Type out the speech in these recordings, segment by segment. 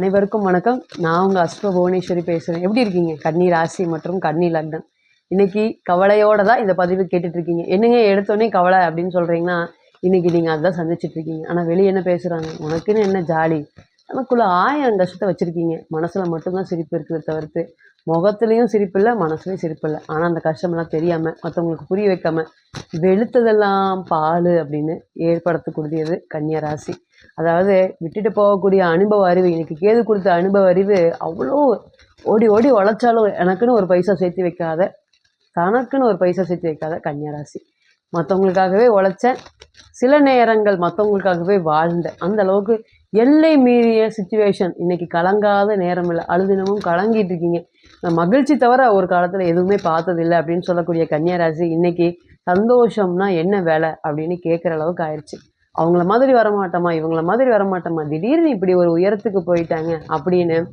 அனைவருக்கும் வணக்கம். நான் உங்கள் அஸ்வ புவனேஸ்வரி பேசுகிறேன் எப்படி இருக்கீங்க? கன்னி ராசி மற்றும் கன்னி லக்னம். இன்னைக்கு கவலையோட தான் இந்த பதிவு கேட்டுட்டு இருக்கீங்க. என்னங்க எடுத்தோடனே கவலை அப்படின்னு சொல்கிறீங்கன்னா இன்னைக்கு நீங்கள் அதுதான் சந்திச்சிட்டு இருக்கீங்க. ஆனால் வெளியே என்ன பேசுகிறாங்க உனக்குன்னு என்ன ஜாலி? நமக்குள்ள ஆயிரம் கஷ்டத்தை வச்சுருக்கீங்க. மனசில் மட்டும்தான் சிரிப்பு இருக்குது தவிர்த்து முகத்துலேயும் சிரிப்பு இல்லை மனசுலேயும் சிரிப்பு இல்லை. ஆனால் அந்த கஷ்டமெல்லாம் தெரியாமல் மற்றவங்களுக்கு புரிய வைக்காம வெளுத்ததெல்லாம் பால் அப்படின்னு ஏற்படுத்தக்கூடியது கன்னியா ராசி. அதாவது விட்டுட்டு போகக்கூடிய அனுபவ அறிவு எனக்கு கேது கொடுத்த அனுபவ அறிவு அவ்வளோ ஓடி ஓடி உழைச்சாலும் எனக்குன்னு ஒரு பைசா சேர்த்து வைக்காத தனக்குன்னு ஒரு பைசா சேர்த்து வைக்காத கன்னியாராசி மற்றவங்களுக்காகவே உழைச்சேன். சில நேரங்கள் மற்றவங்களுக்காகவே வாழ்ந்தேன். அந்த அளவுக்கு எல்லை மீறிய சுச்சுவேஷன் இன்றைக்கி கலங்காத நேரம் இல்லை அழுதினமும் கலங்கிட்டு இருக்கீங்க. நான் மகிழ்ச்சி தவிர ஒரு காலத்தில் எதுவுமே பார்த்ததில்லை அப்படின்னு சொல்லக்கூடிய கன்னியாராசி இன்றைக்கி சந்தோஷம்னா என்ன வேலை அப்படின்னு கேட்குற அளவுக்கு ஆயிடுச்சு அவங்கள மாதிரி வரமாட்டோமா இவங்கள மாதிரி வரமாட்டோமா திடீர்னு இப்படி ஒரு உயரத்துக்கு போயிட்டாங்க அப்படின்னு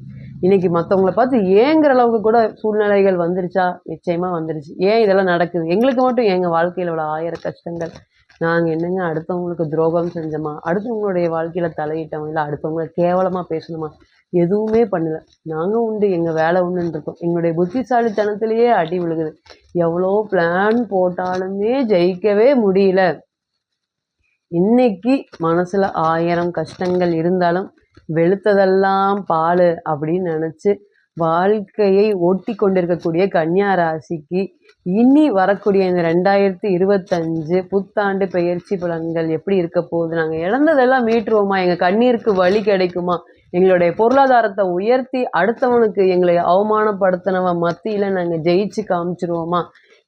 இன்னைக்கு மற்றவங்கள பார்த்து ஏங்குற அளவுக்கு கூட சூழ்நிலைகள் வந்துருச்சா? நிச்சயமாக வந்துருச்சு. ஏன் இதெல்லாம் நடக்குது? எங்களுக்கு மட்டும் எங்கள் வாழ்க்கையில் உள்ள ஆயிரம் கஷ்டங்கள்? நாங்கள் என்னங்க அடுத்தவங்களுக்கு துரோகம் செஞ்சோமா? அடுத்தவங்களுடைய வாழ்க்கையில் தலையிட்டோம்? இல்லை அடுத்தவங்கள கேவலமாக பேசணுமா? எதுவுமே பண்ணல. நாங்கள் உண்டு எங்கள் வேலை உண்டுன்னு இருக்கோம். எங்களுடைய புத்திசாலித்தனத்திலேயே அடி விழுகுது. எவ்வளோ பிளான் போட்டாலுமே ஜெயிக்கவே முடியல. இன்னைக்கு மனசுல ஆயிரம் கஷ்டங்கள் இருந்தாலும் வெளுத்ததெல்லாம் பால் அப்படின்னு நினச்சி வாழ்க்கையை ஓட்டி கொண்டிருக்கக்கூடிய கன்னியா ராசிக்கு இனி வரக்கூடிய இந்த ரெண்டாயிரத்தி இருபத்தஞ்சு புத்தாண்டு பெயர்ச்சி பலன்கள் எப்படி இருக்க போகுது? நாங்கள் இழந்ததெல்லாம் மீட்டுருவோமா? எங்கள் கண்ணீருக்கு வழி கிடைக்குமா? எங்களுடைய பொருளாதாரத்தை உயர்த்தி அடுத்தவனுக்கு எங்களை அவமானப்படுத்தினவன் மத்தியில் நாங்கள் ஜெயிச்சு காமிச்சிருவோமா?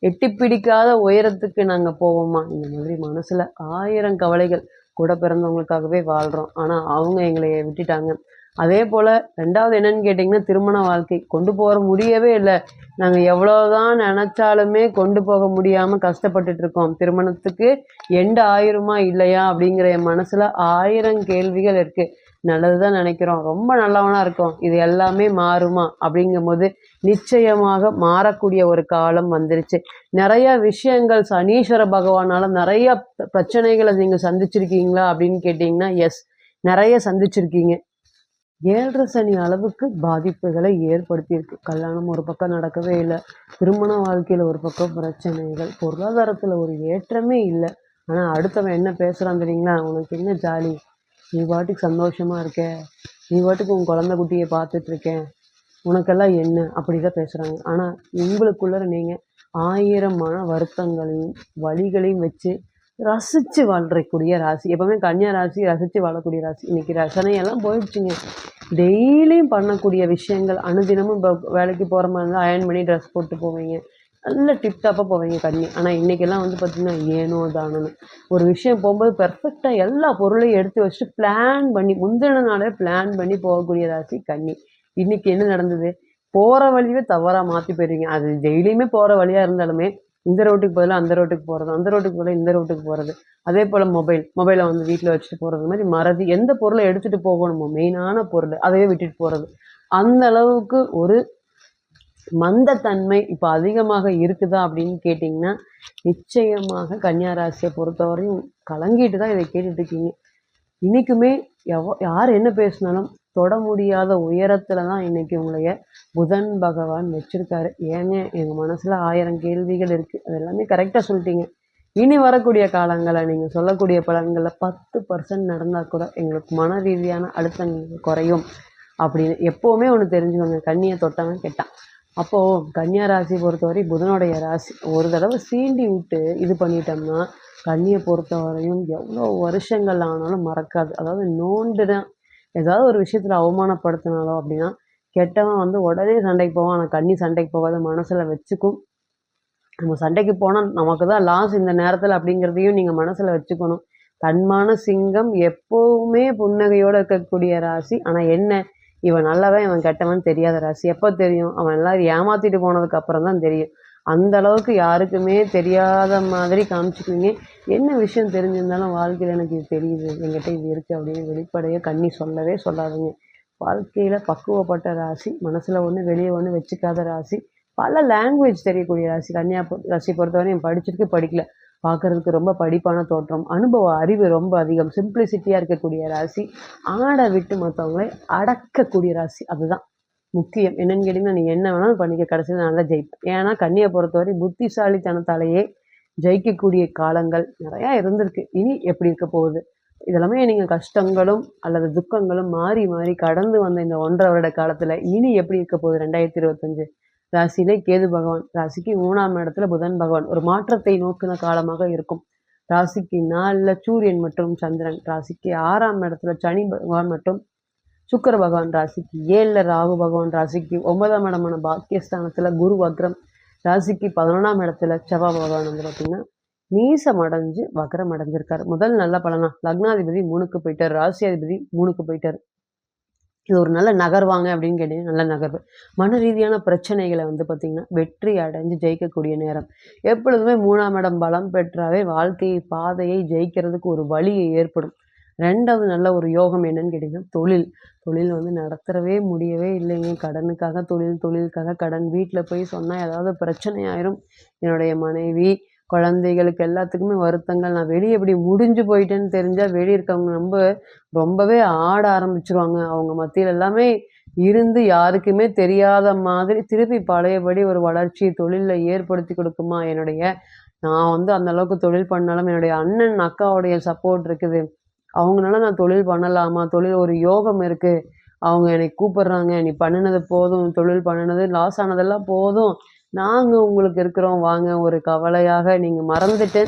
எட்டி பிடிக்காத உயரத்துக்கு நாங்கள் போவோமா? இந்த மாதிரி மனசில் ஆயிரம் கவலைகள் கூட பிறந்தவங்களுக்காகவே வாழ்கிறோம் ஆனால் அவங்க எங்களை விட்டுட்டாங்க. அதே போல் ரெண்டாவது என்னன்னு கேட்டிங்கன்னா திருமண வாழ்க்கை. கொண்டு போகிற முடியவே இல்லை. நாங்கள் எவ்வளோதான் நினச்சாலுமே கொண்டு போக முடியாமல் கஷ்டப்பட்டுட்டு இருக்கோம். திருமணத்துக்கு எண்டு ஆயிருமா இல்லையா அப்படிங்கிற என் மனசில் ஆயிரம் கேள்விகள் இருக்குது நல்லது தான் நினைக்கிறோம். ரொம்ப நல்லவனாக இருக்கும். இது எல்லாமே மாறுமா? அப்படிங்கும்போது நிச்சயமாக மாறக்கூடிய ஒரு காலம் வந்துருச்சு. நிறைய விஷயங்கள் சனீஸ்வர பகவானால நிறைய பிரச்சனைகளை நீங்கள் சந்திச்சிருக்கீங்களா அப்படின்னு கேட்டிங்கன்னா எஸ் நிறைய சந்திச்சிருக்கீங்க. ஏழரை சனி அளவுக்கு பாதிப்புகளை ஏற்படுத்தியிருக்கு. கல்யாணம் ஒரு பக்கம் நடக்கவே இல்லை. திருமண வாழ்க்கையில் ஒரு பக்கம் பிரச்சனைகள். பொருளாதாரத்தில் ஒரு ஏற்றமே இல்லை. ஆனால் அடுத்தவன் என்ன பேசுகிறான் தெரியுங்களா? உனக்கு என்ன ஜாலி? நீ பாட்டுக்கு சந்தோஷமாக இருக்க. நீ பாட்டுக்கு உன் குழந்த குட்டியை பார்த்துட்ருக்கேன் உனக்கெல்லாம் என்ன? அப்படி தான் பேசுகிறாங்க ஆனால் உங்களுக்குள்ள நீங்கள் ஆயிரம் மன வருத்தங்களையும் வழிகளையும் வச்சு ரசித்து வாழ்றக்கூடிய ராசி. எப்போவுமே கன்னியா ராசி ரசித்து வாழக்கூடிய ராசி. இன்றைக்கி ரசனையெல்லாம் போயிடுச்சுங்க. டெய்லியும் பண்ணக்கூடிய விஷயங்கள். அனுதினமும் இப்போ வேலைக்கு போகிற மாதிரி இருந்தால் அயன் பண்ணி ட்ரெஸ் போட்டு போவீங்க. நல்ல டிப்டாப்பாக போவீங்க கண்ணி. ஆனால் இன்றைக்கெல்லாம் வந்து பார்த்திங்கன்னா ஏனோ தானோன்னு. ஒரு விஷயம் போகும்போது பெர்ஃபெக்டாக எல்லா பொருளையும் எடுத்து வச்சுட்டு பிளான் பண்ணி முந்தின நாளே பிளான் பண்ணி போகக்கூடிய ராசி கண்ணி. இன்றைக்கி என்ன நடந்தது? போகிற வழியே தவறாக மாற்றி போயிருவீங்க அது டெய்லியுமே போகிற வழியாக இருந்தாலுமே இந்த ரோட்டுக்கு பதிலாக அந்த ரோட்டுக்கு போகிறது அந்த ரோட்டுக்கு பதிலாக இந்த ரோட்டுக்கு போகிறது அதே போல் மொபைல் மொபைலை வந்து வீட்டில் வச்சுட்டு போகிறது மாதிரி மறதி எந்த பொருளை எடுத்துகிட்டு போகணுமோ மெயினான பொருள் அதையே விட்டுட்டு போகிறது அந்த அளவுக்கு ஒரு மந்தத்தன்மை இப்போ அதிகமாக இருக்குதா அப்படின்னு கேட்டிங்கன்னா நிச்சயமாக கன்னியா ராசியை பொறுத்தவரையும் கலங்கிட்டு தான் இதை கேட்டுட்ருக்கீங்க இன்றைக்குமே எவ யார் என்ன பேசினாலும் தொட முடியாத உயரத்தில் தான் இன்றைக்கி உங்களைய புதன் பகவான் வச்சுருக்காரு. ஏங்க எங்கள் மனசில் ஆயிரம் கேள்விகள் இருக்குது அது எல்லாமே கரெக்டாக சொல்லிட்டீங்க. இனி வரக்கூடிய காலங்களை நீங்கள் சொல்லக்கூடிய பலன்களில் பத்து பர்சன்ட் நடந்தால் கூட எங்களுக்கு மன ரீதியான அழுத்தங்கள் குறையும் அப்படின்னு எப்போவுமே ஒன்று தெரிஞ்சுக்கோங்க. கண்ணியை தொட்டவன் கெட்டான். அப்போது கன்னியா ராசி பொறுத்தவரை புதனுடைய ராசி ஒரு தடவை சீண்டி விட்டு இது பண்ணிட்டோம்னா கன்னியை பொறுத்தவரையும் எவ்வளோ வருஷங்கள் ஆனாலும் மறக்காது. அதாவது நோண்டுதான். ஏதாவது ஒரு விஷயத்தில் அவமானப்படுத்தினாலோ அப்படின்னா கெட்டவன் வந்து உடனே சண்டைக்கு போவான். ஆனால் கன்னி சண்டைக்கு போகாத மனசில் வச்சுக்கும். நம்ம சண்டைக்கு போனால் நமக்கு தான் லாஸ் இந்த நேரத்தில் அப்படிங்கிறதையும் நீங்கள் மனசில் வச்சுக்கணும். தன்மான சிங்கம் எப்போவுமே புன்னகையோடு இருக்கக்கூடிய ராசி. ஆனால் என்ன இவன் நல்லவன் இவன் கெட்டவன் தெரியாத ராசி. எப்போ தெரியும்? அவன் எல்லாரும் ஏமாத்திட்டு போனதுக்கு அப்புறம் தான் தெரியும். அந்த அளவுக்கு யாருக்குமே தெரியாத மாதிரி காமிச்சுக்குவீங்க. என்ன விஷயம் தெரிஞ்சிருந்தாலும் வாழ்க்கையில் எனக்கு இது தெரியுது. என்கிட்ட இது இருக்குது அப்படின்னு வெளிப்படையாக கண்ணி சொல்லவே சொல்லாதுங்க. வாழ்க்கையில் பக்குவப்பட்ட ராசி மனசில் ஒன்று வெளியே ஒன்று வச்சுக்காத ராசி பல லாங்குவேஜ் தெரியக்கூடிய ராசி. கன்னியா பொ- ராசி பொறுத்தவரையும் படிச்சிருக்கு படிக்கல. பார்க்கறதுக்கு ரொம்ப படிப்பான தோற்றம். அனுபவ அறிவு ரொம்ப அதிகம். சிம்பிளிசிட்டியாக இருக்கக்கூடிய ராசி ஆட விட்டு மற்றவங்களை அடக்கக்கூடிய ராசி அதுதான் முக்கியம். என்னன்னு கேட்டிங்கன்னா நீ என்ன வேணாலும் பண்ணிக்க. கடைசியில் நல்லா ஜெயிப்பேன். ஏன்னா கன்னியை பொறுத்தவரை புத்திசாலித்தனத்தாலேயே ஜெயிக்கக்கூடிய காலங்கள் நிறையா இருந்திருக்கு. இனி எப்படி இருக்க போகுது? இதெல்லாமே நீங்கள் கஷ்டங்களும் அல்லது துக்கங்களும் மாறி மாறி கடந்து வந்த இந்த ஒன்றரை வருட காலத்தில் இனி எப்படி இருக்க போகுது? ரெண்டாயிரத்தி இருபத்தஞ்சு. ராசியிலே கேது பகவான். ராசிக்கு மூணாம் இடத்துல புதன் பகவான். ஒரு மாற்றத்தை நோக்கின காலமாக இருக்கும். ராசிக்கு நாலில் சூரியன் மற்றும் சந்திரன். ராசிக்கு ஆறாம் இடத்துல சனி பகவான் மற்றும் சுக்கர பகவான். ராசிக்கு ஏழில் ராகு பகவான். ராசிக்கு ஒன்பதாம் இடமான பாக்கியஸ்தானத்தில் குரு வக்ரம். ராசிக்கு பதினொன்றாம் இடத்துல செவ்வாய் பகவான் வந்து பார்த்திங்கன்னா நீசம் அடைஞ்சு வக்ரம் அடைஞ்சிருக்காரு. முதல் நல்ல பலனா லக்னாதிபதி மூணுக்கு போயிட்டார். ராசியாதிபதி மூணுக்கு போயிட்டார். இது ஒரு நல்ல நகர்வாங்க அப்படின்னு கேட்டீங்கன்னா நல்ல நகர்வு. மன ரீதியான பிரச்சனைகளை வந்து பார்த்திங்கன்னா வெற்றி அடைஞ்சு ஜெயிக்கக்கூடிய நேரம். எப்பொழுதுமே மூணாம் இடம் பலம் பெற்றாவே வாழ்க்கை பாதையை ஜெயிக்கிறதுக்கு ஒரு வழி ஏற்படும். ரெண்டாவது நல்ல ஒரு யோகம் என்னன்னு கேட்டிங்கன்னா தொழில். தொழில் வந்து நடத்துறவே முடியவே இல்லைங்க கடனுக்காக தொழில் தொழிலுக்காக கடன். வீட்டில் போய் சொன்னால் ஏதாவது பிரச்சனை ஆயிரும். என்னுடைய மனைவி குழந்தைகளுக்கு எல்லாத்துக்குமே வருத்தங்கள். நான் வெளியே இப்படி முடிஞ்சு போயிட்டேன்னு தெரிஞ்சால் வெளியே இருக்கவங்க ரொம்ப ரொம்பவே ஆட ஆரம்பிச்சிருவாங்க. அவங்க மத்தியில் எல்லாமே இருந்து யாருக்குமே தெரியாத மாதிரி திருப்பி பழையபடி ஒரு வளர்ச்சி தொழிலில் ஏற்படுத்தி கொடுக்குமா என்னுடைய நான் வந்து அந்த அளவுக்கு தொழில் பண்ணாலும் என்னுடைய அண்ணன் அக்காவுடைய சப்போர்ட் இருக்குது. அவங்களால நான் தொழில் பண்ணலாமா? தொழில் ஒரு யோகம் இருக்குது அவங்க என்னை கூப்பிடுறாங்க. நீ பண்ணினது போதும். தொழில் பண்ணினது லாஸ் ஆனதெல்லாம் போதும். நாங்கள் உங்களுக்கு இருக்கிறோம் வாங்க. ஒரு கவலையாக நீங்கள் மறந்துட்டு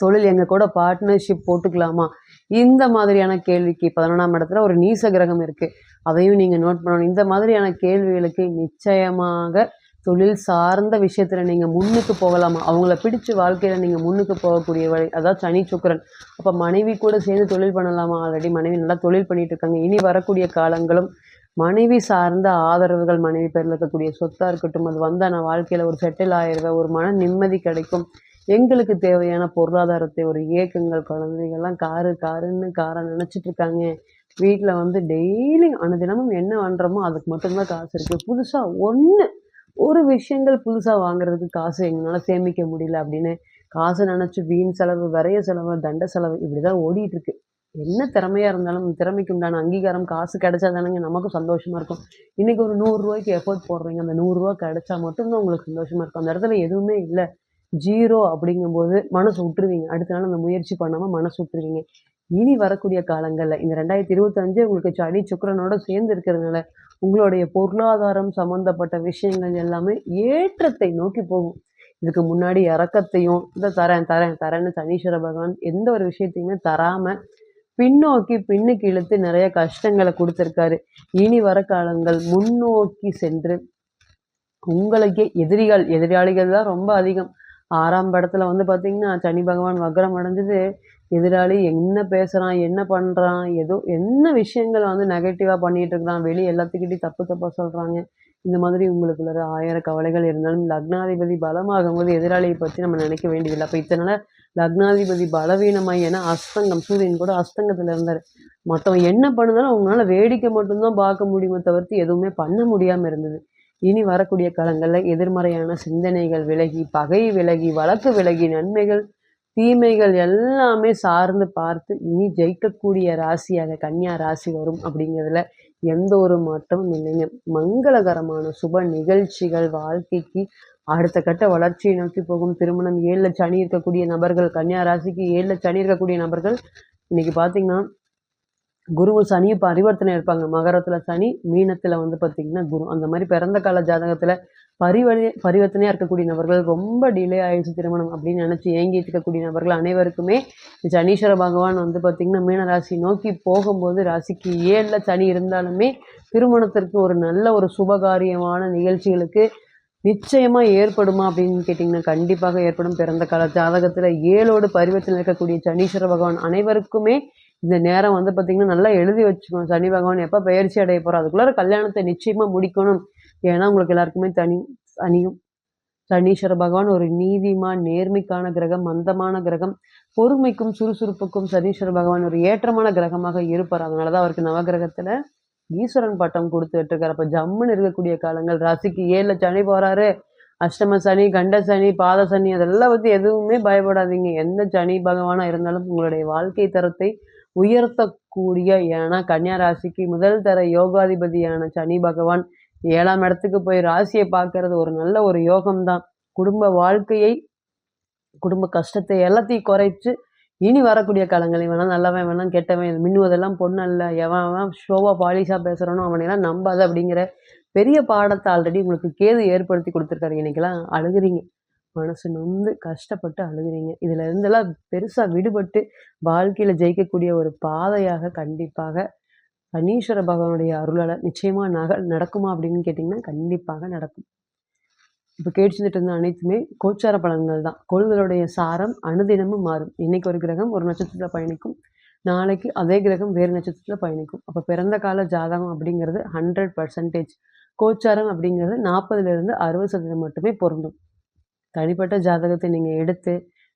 தொழில் எங்கள் கூட பார்ட்னர்ஷிப் போட்டுக்கலாமா? இந்த மாதிரியான கேள்விக்கு பதினொன்றாம் இடத்துல ஒரு நீச கிரகம் இருக்குது அதையும் நீங்கள் நோட் பண்ணணும். இந்த மாதிரியான கேள்விகளுக்கு நிச்சயமாக தொழில் சார்ந்த விஷயத்தில் நீங்கள் முன்னுக்கு போகலாமா? அவங்கள பிடிச்ச வாழ்க்கையில் நீங்கள் முன்னுக்கு போகக்கூடிய வழி அதாவது சனி சுக்கரன். அப்போ மனைவி கூட சேர்ந்து தொழில் பண்ணலாமா? ஆல்ரெடி மனைவி நல்லா தொழில் பண்ணிட்டு இருக்காங்க. இனி வரக்கூடிய காலங்களும் மனைவி சார்ந்த ஆதரவுகள் மனைவி பேரில் இருக்கக்கூடிய சொத்தாக இருக்கட்டும் அது வந்தால் நான் வாழ்க்கையில் ஒரு செட்டில் ஆயிடுவேன் ஒரு மன நிம்மதி கிடைக்கும். எங்களுக்கு தேவையான பொருளாதாரத்தை ஒரு இயக்கங்கள் குழந்தைகள்லாம் காரு காருன்னு காரை நினச்சிட்டு இருக்காங்க. வீட்டில் வந்து டெய்லி அனுதினமும் என்ன பண்ணுறோமோ அதுக்கு மட்டும்தான் காசு இருக்குது புதுசாக ஒன்று ஒரு விஷயங்கள் புதுசாக வாங்குறதுக்கு காசு எங்களால் சேமிக்க முடியல அப்படின்னு காசு நினச்சி வீண் செலவு விரைய செலவு தண்ட செலவு இப்படி தான் ஓடிட்டுருக்கு என்ன திறமையாக இருந்தாலும் திறமைக்கு உண்டான அங்கீகாரம் காசு கிடைச்சா தானேங்க நமக்கும் சந்தோஷமாக இருக்கும். இன்றைக்கி ஒரு நூறுரூவாய்க்கு எஃபோர்ட் போடுறீங்க அந்த நூறுரூவா கிடைச்சா மட்டும்தான் உங்களுக்கு சந்தோஷமாக இருக்கும். அந்த இடத்துல எதுவுமே இல்லை. ஜீரோ அப்படிங்கும்போது மனசு விட்டுருவீங்க. அடுத்த நாள் அந்த முயற்சி பண்ணாமல் மனசு விட்டுருவீங்க. இனி வரக்கூடிய காலங்களில் இந்த ரெண்டாயிரத்தி இருபத்தஞ்சு உங்களுக்கு சனி சுக்கரனோட சேர்ந்து இருக்கிறதுனால உங்களுடைய பொருளாதாரம் சம்மந்தப்பட்ட விஷயங்கள் எல்லாமே ஏற்றத்தை நோக்கி போகும். இதுக்கு முன்னாடி இறக்கத்தையும் இந்த தரேன் தரேன் தரேன்னு சனீஸ்வர பகவான் எந்த ஒரு விஷயத்தையுமே தராமல் பின்னோக்கி பின்னுக்கு இழுத்து நிறைய கஷ்டங்களை கொடுத்துருக்காரு. இனி வர காலங்கள் முன்னோக்கி சென்று உங்களுக்கே எதிரிகள் எதிராளிகள் தான் ரொம்ப அதிகம். ஆறாம் படத்துல வந்து பார்த்தீங்கன்னா சனி பகவான் வக்ரம் அடைஞ்சது எதிராளி என்ன பேசுகிறான் என்ன பண்ணுறான் ஏதோ என்ன விஷயங்கள் வந்து நெகட்டிவாக பண்ணிட்டு இருக்கிறான் வெளியே எல்லாத்துக்கிட்டையும் தப்பு தப்பாக சொல்கிறாங்க இந்த மாதிரி உங்களுக்குள்ள ஆயிரம் கவலைகள் இருந்தாலும் லக்னாதிபதி பலமாகும் போது எதிராளியை பற்றி நம்ம நினைக்க வேண்டியதில்லை. அப்போ இத்தனை லக்னாதிபதி பலவீனமாய் ஏன்னா அஸ்தங்கம் சூரியன் கூட அஸ்தங்கத்தில் இருந்தார். மற்றவன் என்ன பண்ணுனாலும் அவங்களால வேடிக்கை மட்டும்தான் பார்க்க முடியுமே தவிர்த்து எதுவுமே பண்ண முடியாமல் இருந்தது. இனி வரக்கூடிய காலங்களில் எதிர்மறையான சிந்தனைகள் விலகி பகை விலகி வழக்கு விலகி நன்மைகள் தீமைகள் எல்லாமே சார்ந்து பார்த்து இனி ஜெயிக்கக்கூடிய ராசியாக கன்னியா ராசி வரும் அப்படிங்கிறதுல எந்த ஒரு மாற்றமும் இல்லைங்க. மங்களகரமான சுப நிகழ்ச்சிகள் வாழ்க்கைக்கு அடுத்த கட்ட வளர்ச்சியை நோக்கி போகும் திருமணம். ஏழில் சனி இருக்கக்கூடிய நபர்கள் கன்னியா ராசிக்கு ஏழில் சனி இருக்கக்கூடிய நபர்கள் இன்னைக்கு பார்த்தீங்கன்னா குரு சனியும் பரிவர்த்தனை இருப்பாங்க. மகரத்தில் சனி மீனத்தில் வந்து பார்த்திங்கன்னா குரு. அந்த மாதிரி பிறந்த கால ஜாதகத்தில் பரிவர்த்தனை பரிவர்த்தனையாக இருக்கக்கூடிய நபர்கள் ரொம்ப டிலே ஆயிடுச்சு திருமணம் அப்படின்னு நினச்சி ஏங்கிட்டு இருக்கக்கூடிய நபர்கள் அனைவருக்குமே சனீஸ்வர பகவான் வந்து பார்த்திங்கன்னா மீன ராசி நோக்கி போகும்போது ராசிக்கு ஏழில் சனி இருந்தாலுமே திருமணத்திற்கு ஒரு நல்ல ஒரு சுபகாரியமான நிகழ்ச்சிகளுக்கு நிச்சயமாக ஏற்படுமா அப்படின்னு கேட்டிங்கன்னா கண்டிப்பாக ஏற்படும். பிறந்த கால ஜாதகத்தில் ஏழோடு பரிவர்த்தனை இருக்கக்கூடிய சனீஸ்வர பகவான் அனைவருக்குமே இந்த நேரம் வந்து பார்த்திங்கன்னா நல்லா எழுதி வச்சுக்கணும். சனி பகவான் எப்போ பயிற்சி அடைய போகிறோம் அதுக்குள்ளார கல்யாணத்தை நிச்சயமாக முடிக்கணும். ஏன்னா உங்களுக்கு எல்லாருக்குமே தனி சனியும் சனீஸ்வர பகவான் ஒரு நீதிமான் நேர்மைக்கான கிரகம் மந்தமான கிரகம் பொறுமைக்கும் சுறுசுறுப்புக்கும் சனீஸ்வர பகவான் ஒரு ஏற்றமான கிரகமாக இருப்பார். அதனால தான் அவருக்கு நவகிரகத்தில் ஈஸ்வரன் பட்டம் கொடுத்துட்டு இருக்காரு அப்போ ஜம்முன்னு இருக்கக்கூடிய காலங்கள். ராசிக்கு ஏழில் சனி போகிறாரு அஷ்டம சனி கண்ட சனி பாத சனி அதெல்லாம் பற்றி எதுவுமே பயப்படாதீங்க. எந்த சனி பகவானாக இருந்தாலும் உங்களுடைய வாழ்க்கை தரத்தை உயர்த்தக்கூடிய ஏன்னா கன்னியா ராசிக்கு முதல் தர யோகாதிபதியான சனி பகவான் ஏழாம் இடத்துக்கு போய் ராசியை பார்க்கறது ஒரு நல்ல ஒரு யோகம்தான். குடும்ப வாழ்க்கையை குடும்ப கஷ்டத்தை எல்லாத்தையும் குறைச்சு இனி வரக்கூடிய காலங்களில் வேணாம் நல்லவன் வேணாம் கெட்டவன் மின்னுவதெல்லாம் பொண்ணு அல்ல எவன் அவன் ஷோவாக பாலிஷாக பேசுகிறானோ அவனையெல்லாம் நம்பாத அப்படிங்கிற பெரிய பாடத்தை ஆல்ரெடி உங்களுக்கு கேது ஏற்படுத்தி கொடுத்துருக்காரு. இன்றைக்கெல்லாம் அழுகுறீங்க. மனசு நொந்து கஷ்டப்பட்டு அழுகுறீங்க. இதில் இருந்தெல்லாம் பெருசாக விடுபட்டு வாழ்க்கையில் ஜெயிக்கக்கூடிய ஒரு பாதையாக கண்டிப்பாக சனீஸ்வர பகவானுடைய அருளால் நிச்சயமாக நக நடக்குமா அப்படின்னு கேட்டிங்கன்னா கண்டிப்பாக நடக்கும். இப்போ கேட்டுச்சுட்டு இருந்த அனைத்துமே கோச்சார பலன்கள் தான். கோள்களுடைய சாரம் அனுதினமும் மாறும். இன்னைக்கு ஒரு கிரகம் ஒரு நட்சத்திரத்தில் பயணிக்கும். நாளைக்கு அதே கிரகம் வேறு நட்சத்திரத்தில் பயணிக்கும். அப்போ பிறந்த கால ஜாதகம் அப்படிங்கிறது ஹண்ட்ரட் பர்சன்டேஜ் கோச்சாரம் அப்படிங்கிறது நாற்பதுலேருந்து அறுபது சதவீதம் மட்டுமே பொருந்தும். தனிப்பட்ட ஜாதகத்தை நீங்கள் எடுத்து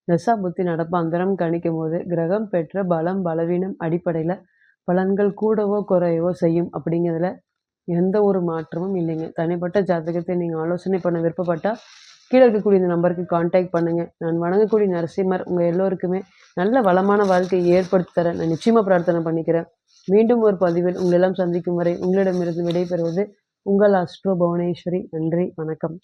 தசா புத்தி நடப்பாந்தரம் கணிக்கும் போது கிரகம் பெற்ற பலம் பலவீனம் அடிப்படையில் பலன்கள் கூடவோ குறையவோ செய்யும் அப்படிங்கிறதுல எந்த ஒரு மாற்றமும் இல்லைங்க. தனிப்பட்ட ஜாதகத்தை நீங்கள் ஆலோசனை பண்ண விருப்பப்பட்டால் கீழே இருக்கக்கூடிய இந்த நம்பருக்கு காண்டாக்ட் பண்ணுங்கள் நான் வணங்கக்கூடிய நரசிம்மர் உங்கள் எல்லோருக்குமே நல்ல வளமான வாழ்க்கையை ஏற்படுத்தி தர நான் நிச்சயமாக பிரார்த்தனை பண்ணிக்கிறேன். மீண்டும் ஒரு பதிவில் உங்களெல்லாம் சந்திக்கும் வரை உங்களிடமிருந்து விடைபெறுவது உங்கள் அஸ்ட்ரோ புவனேஸ்வரி. நன்றி வணக்கம்.